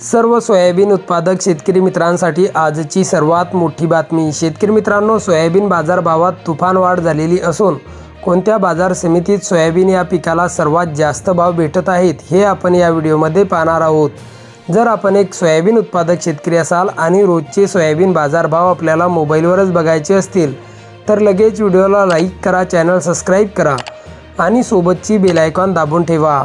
सर्व सोयाबीन उत्पादक शेतकरी मित्रांसाठी आजची सर्वात मोठी बातमी. शेतकरी मित्रांनो सोयाबीन बाजारभावात तुफान वाढ झालेली असून कोणत्या बाजार समितीत सोयाबीन या पिकाला सर्वात जास्त भाव भेटत आहेत हे आपण या व्हिडिओमध्ये पाहणार आहोत. जर आपण एक सोयाबीन उत्पादक शेतकरी असाल आणि रोजचे सोयाबीन बाजारभाव आपल्याला मोबाईलवरच बघायचे असतील तर लगेच व्हिडिओला लाईक करा चॅनल सबस्क्राईब करा आणि सोबतची बेल आयकॉन दाबून ठेवा.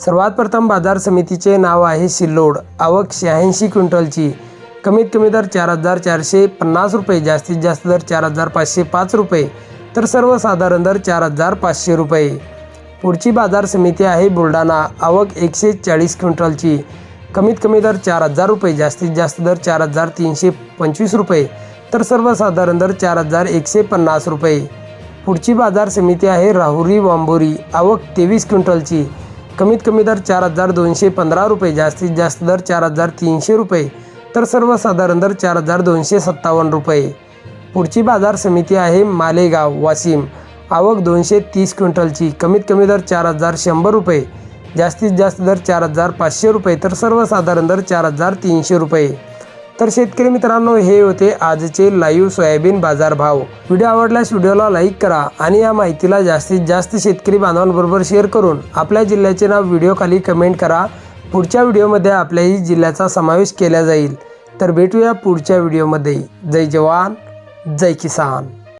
सर्वात प्रथम बाजार समितीचे नाव आहे सिल्लोड. आवक शहाऐंशी क्विंटलची. कमीत कमी दर चार हजार चारशे पन्नास रुपये जास्तीत जास्त दर चार हजार पाचशे पाच रुपये तर सर्वसाधारण दर चार हजार पाचशे रुपये. पुढची बाजार समिती आहे बुलढाणा. आवक एकशे चाळीस क्विंटलची. कमीत कमी दर चार हजार रुपये जास्तीत जास्त दर चार हजार तीनशे पंचवीस रुपये तर सर्वसाधारण दर चार हजार एकशे पन्नास रुपये. पुढची बाजार समिती आहे राहुरी वांबोरी. आवक तेवीस क्विंटलची. कमीत कमी दर चार हजार दोनशे पंधरा रुपये जास्तीत जास्त दर चार हजार तीनशे रुपये तर सर्वसाधारण दर चार हजार दोनशे सत्तावन्न रुपये. पुढची बाजार समिती आहे मालेगाव वाशिम. आवक दोनशे तीस क्विंटलची कमीत कमी दर चार हजार शंभर रुपये जास्तीत जास्त दर चार हजार पाचशे रुपये तर सर्वसाधारण दर चार हजार तीनशे रुपये. तर शेतकरी मित्रांनो हे होते आजचे लाईव्ह सोयाबीन बाजार भाव. व्हिडिओ आवडल्यास व्हिडिओला लाईक करा आणि या माहितीला जास्तीत जास्त शेतकरी बांधवांबरोबर शेअर करून आपल्या जिल्ह्याचे नाव व्हिडिओ खाली कमेंट करा. पुढच्या व्हिडिओमध्ये आपल्याही जिल्ह्याचा समावेश केला जाईल. तर भेटूया पुढच्या व्हिडिओमध्ये. जय जवान जय किसान.